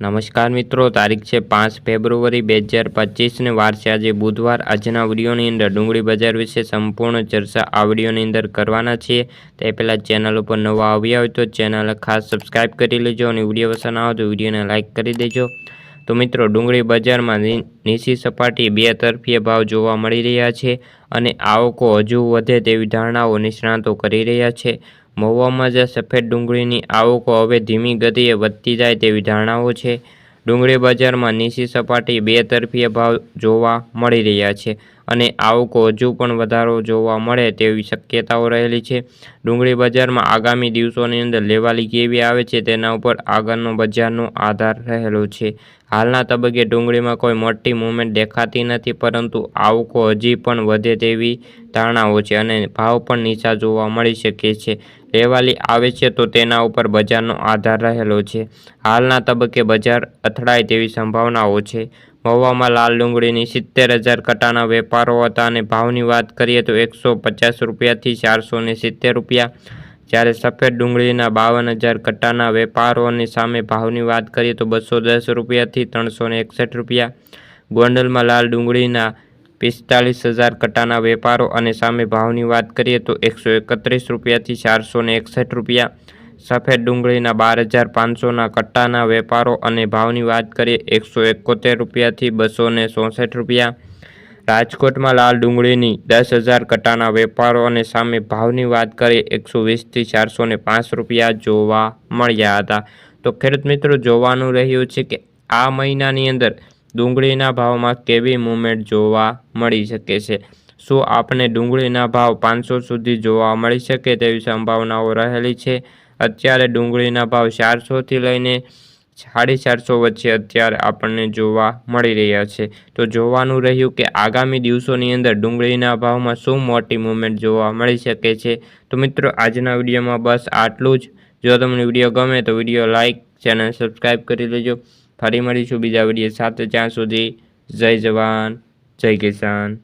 નમસ્કાર મિત્રો, તારીખ છે પાંચ ફેબ્રુઆરી બે હજાર પચીસને વાર છે આજે બુધવાર. આજના વિડીયોની અંદર ડુંગળી બજાર વિશે સંપૂર્ણ ચર્ચા આ વિડીયોની અંદર કરવાના છીએ. તે પહેલાં ચેનલ ઉપર નવા આવ્યા હોય તો ચેનલ ખાસ સબસ્ક્રાઈબ કરી લેજો અને વીડિયો પસંદ આવે તો વિડીયોને લાઇક કરી દેજો. તો મિત્રો, ડુંગળી બજારમાં નીચી સપાટી બે તરફીય ભાવ જોવા મળી રહ્યા છે અને આવકો હજુ વધે તેવી ધારણાઓ નિષ્ણાતો કરી રહ્યા છે. મહુવામાં જે સફેદ ડુંગળીની આવકો હવે ધીમી ગતિએ વધતી જાય તેવી ધારણાઓ છે. ડુંગળી બજારમાં નીચી સપાટી બે તરફીય ભાવ જોવા મળી રહ્યા છે અને આવકો હજુ પણ વધારો જોવા મળે તેવી શક્યતાઓ રહેલી છે. ડુંગળી બજારમાં આગામી દિવસોની અંદર લેવાલી કેવી આવે છે તેના ઉપર આગળનો બજારનો આધાર રહેલો છે. હાલના તબક્કે ડુંગળીમાં કોઈ મોટી મૂવમેન્ટ દેખાતી નથી પરંતુ આવકો હજી પણ વધે તેવી ધારણાઓ છે અને ભાવ પણ નીચા જોવા મળી શકે છે. લેવાલી આવે છે, તો તેના ઉપર બજારનો આધાર રહેલો છે. હાલના તબક્કે બજાર અથડાય તેવી સંભાવનાઓ છે. મહુવામાં લાલ ડુંગળીની સિત્તેર હજાર કટાના વેપારો હતા અને ભાવની વાત કરીએ તો એકસો પચાસ રૂપિયાથી ચારસો સિત્તેર રૂપિયા. જ્યારે સફેદ ડુંગળીના બાવન હજાર કટ્ટાના વેપારોની સામે ભાવની વાત કરીએ તો બસો દસ રૂપિયાથી ત્રણસો એકસઠ રૂપિયા. ગોંડલમાં લાલ ડુંગળીના પિસ્તાલીસ હજાર કટ્ટાના વેપારો અને સામે ભાવની વાત કરીએ તો એકસો એકત્રીસ રૂપિયાથી ચારસો એકસઠ રૂપિયા. સફેદ ડુંગળીના બાર હજાર પાંચસોના કટ્ટાના વેપારો અને ભાવની વાત કરીએ, એકસો એકોતેર રૂપિયાથી બસો ચોસઠ રૂપિયા. રાજકોટમાં લાલ ડુંગળીની દસ હજાર કટ્ટાના વેપારો અને સામે ભાવની વાત કરીએ, એકસો વીસથી ચારસો પાંચ રૂપિયા જોવા મળ્યા હતા. તો ખેડૂત મિત્રો, જોવાનું રહ્યું છે કે આ મહિનાની અંદર ડુંગળીના ભાવમાં કેવી મૂવમેન્ટ જોવા મળી શકે છે? શું આપણે ડુંગળીના ભાવ પાંચસો સુધી જોવા મળી શકે તેવી સંભાવનાઓ રહેલી છે? અત્યારે ડુંગળીના ભાવ ચારસોથી લઈને સાડી ચારસો વચ્ચે અત્યારે આપણને જોવા મળી રહ્યા છે. તો જોવાનું રહ્યું કે આગામી દિવસોની અંદર ડુંગળીના ભાવમાં શું મોટી મૂવમેન્ટ જોવા મળી શકે છે? તો મિત્રો, આજના વિડીયોમાં બસ આટલું જ. જો તમને વીડિયો ગમે તો વીડિયો લાઇક ચેનલ સબસ્ક્રાઈબ કરી લેજો. ફરી મળીશું બીજા વીડિયો સાથે. ત્યાં સુધી જય જવાન જય કિસાન.